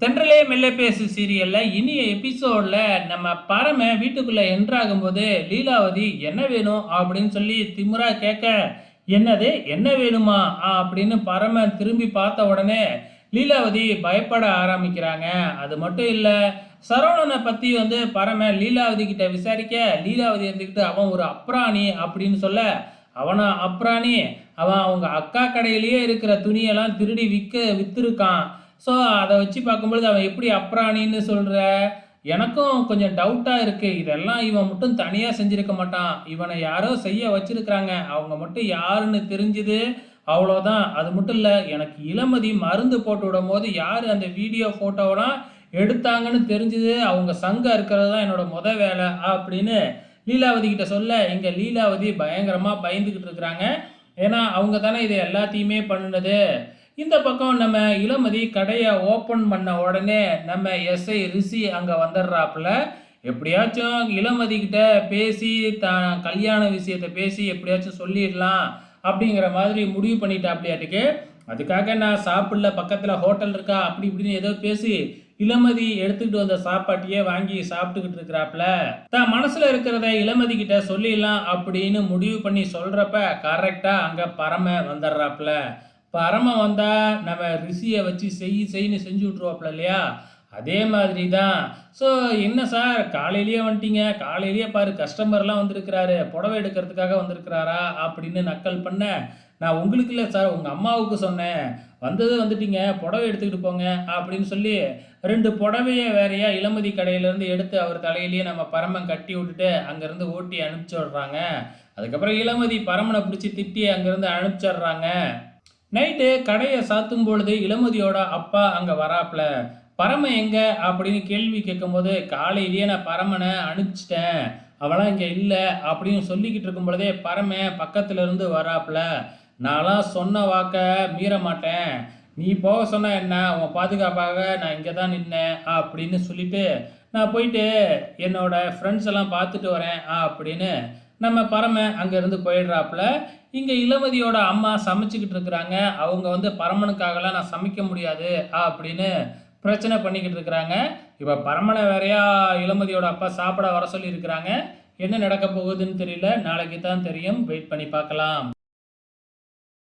தென்றலே மெல்ல பேசு சீரியல்ல இனிய எபிசோட்ல நம்ம பரம வீட்டுக்குள்ள என்ட்ராகும்போது லீலாவதி என்ன வேணும்? அப்படின்னு சொல்லி திமுறா கேட்க என்னது? என்ன வேணுமா? ஆ, அப்படின்னு பரம திரும்பி பார்த்த உடனே லீலாவதி பயப்பட ஆரம்பிக்கிறாங்க. அது மட்டும் இல்ல சரவணனை பத்தி வந்து பரம லீலாவதி கிட்ட விசாரிக்க லீலாவதி இருந்துக்கிட்டு அவன் ஒரு அப்ராணி அப்படின்னு சொல்ல அவனா அப்ராணி? அவன் அவங்க அக்கா கடையிலேயே இருக்கிற துணியெல்லாம் திருடி விற்க விற்றுருக்கான் ஸோ அதை வச்சு பார்க்கும்பொழுது அவன் எப்படி அப்ராணின்னு சொல்கிற எனக்கும் கொஞ்சம் டவுட்டாக இருக்குது இதெல்லாம் இவன் மட்டும் தனியாக செஞ்சுருக்க மாட்டான். இவனை யாரோ செய்ய வச்சிருக்கிறாங்க. அவங்க மட்டும் யாருன்னு தெரிஞ்சுது. அவ்வளோதான் அது மட்டும் இல்லை எனக்கு இளமதி மருந்து போட்டு விடும் போது யார் அந்த வீடியோ ஃபோட்டோவெலாம் எடுத்தாங்கன்னு தெரிஞ்சுது. அவங்க சங்கம் இருக்கிறது தான் என்னோட முத வேலை அப்படின்னு லீலாவதி கிட்ட சொல்ல இங்கே லீலாவதி பயங்கரமாக பயந்துக்கிட்டு இருக்கிறாங்க. ஏன்னா அவங்க தானே இது எல்லாத்தையுமே பண்ணுனது. இந்த பக்கம் நம்ம இளமதி கடையை ஓப்பன் பண்ண உடனே நம்ம எஸ்ஐ ரிஷி அங்கே வந்துடுறாப்புல. எப்படியாச்சும் இளமதி கிட்ட பேசி தான் கல்யாண விஷயத்தை பேசி எப்படியாச்சும் சொல்லிடலாம் அப்படிங்கிற மாதிரி முடிவு பண்ணிட்டாப்லையாட்டுக்கு. அதுக்காக நான் சாப்பிடல பக்கத்தில் ஹோட்டல் இருக்கா அப்படி இப்படின்னு ஏதோ பேசி இளமதி எடுத்துக்கிட்டு வந்த சாப்பாட்டையே வாங்கி சாப்பிட்டுக்கிட்டு இருக்கிறாப்புல. தான் மனசில் இருக்கிறத இளமதி கிட்ட சொல்லிடலாம் அப்படின்னு முடிவு பண்ணி சொல்கிறப்ப கரெக்டாக அங்கே பறமை வந்துடுறாப்புல. பரம வந்தால் நம்ம ரிஷியை வச்சு செய் செய்ன்னு செஞ்சு விட்ருவாப்புல இல்லையா? அதே மாதிரி தான் ஸோ என்ன சார்? காலையிலேயே வந்துட்டீங்க. காலையிலேயே பாரு கஸ்டமர்லாம் வந்திருக்கிறாரு. புடவை எடுக்கிறதுக்காக வந்திருக்கிறாரா? அப்படின்னு நக்கல் பண்ண நான் உங்களுக்கு இல்லை சார் உங்கள் அம்மாவுக்கு சொன்னேன். வந்தது வந்துட்டீங்க புடவை எடுத்துக்கிட்டு போங்க அப்படின்னு சொல்லி ரெண்டு புடவைய வேறையா இளமதி கடையிலேருந்து எடுத்து அவர் தலையிலேயே நம்ம பரமன் கட்டி விட்டுட்டு அங்கேருந்து ஓட்டி அனுப்பிச்சி விட்றாங்க. அதுக்கப்புறம் இளமதி பரமனை பிடிச்சி திட்டி அங்கேருந்து அனுப்பிச்சிடுறாங்க நைட்டு கடையை சாத்தும் பொழுது இளமதியோட அப்பா அங்கே வராப்புல பரம எங்க? அப்படின்னு கேள்வி கேட்கும்போது காலையிலேயே நான் பரமனை அனுப்பிச்சிட்டேன். அவளாம் இங்கே இல்லை. அப்படின்னு சொல்லிக்கிட்டு இருக்கும் பொழுதே பரம பக்கத்துல இருந்து வராப்புல நான்லாம் சொன்ன வாக்க மீற மாட்டேன். நீ போக சொன்னால் என்ன? உன் பாதுகாப்பாக நான் இங்கே தான் நின்னேன். அப்படின்னு சொல்லிட்டு நான் போயிட்டு என்னோட ஃப்ரெண்ட்ஸ் எல்லாம் பார்த்துட்டு வரேன் அப்படின்னு நம்ம பரம அங்கேருந்து போயிடுறாப்புல. இங்கே இளமதியோட அம்மா சமைச்சிக்கிட்டு இருக்கிறாங்க. அவங்க வந்து பரமனுக்காகலாம் நான் சமைக்க முடியாது அப்படின்னு பிரச்சனை பண்ணிக்கிட்டு இருக்கிறாங்க. இப்போ பரமனை வேறையா இளமதியோட அப்பா சாப்பிட வர சொல்லியிருக்கிறாங்க. என்ன நடக்க போகுதுன்னு தெரியல. நாளைக்கு தான் தெரியும். வெயிட் பண்ணி பார்க்கலாம்.